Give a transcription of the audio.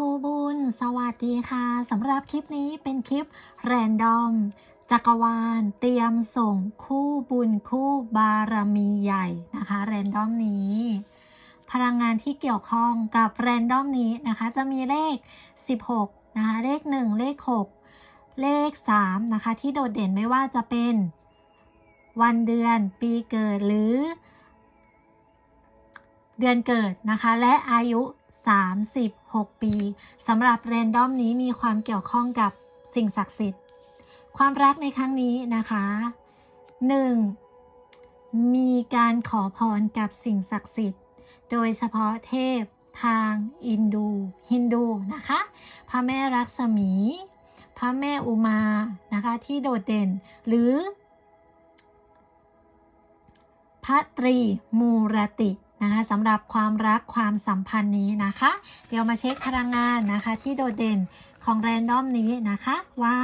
รูบุญ สวัสดีค่ะสำหรับคลิปนี้เป็นคลิปแรนดอม จักรวาล เตรียมส่งคู่บุญคู่บารมีใหญ่นะคะ แรนดอมนี้ พลังงานที่เกี่ยวข้องกับแรนดอมนี้นะคะ จะมีเลข 16 นะคะ เลข 1 เลข 6 เลข 3 นะคะ ที่โดดเด่นไม่ว่าจะเป็น วันเดือนปีเกิดหรือเดือนเกิดนะคะและอายุ 36 ปีสำหรับเรนดอมนี้มีความเกี่ยวข้องกับสิ่งศักดิ์สิทธิ์ ความรักในครั้งนี้นะคะ 1. มีการขอพรกับสิ่งศักดิ์สิทธิ์ โดยเฉพาะเทพทางอินดูฮินดูนะคะ พระแม่รักษมี พระแม่อุมานะคะที่โดดเด่นหรือพระตรีมูรติ นะคะสำหรับความรักความสัมพันธ์นี้นะคะ เดี๋ยวมาเช็คพลังงานนะคะ ที่โดดเด่นของแรนดอมนี้นะคะว่า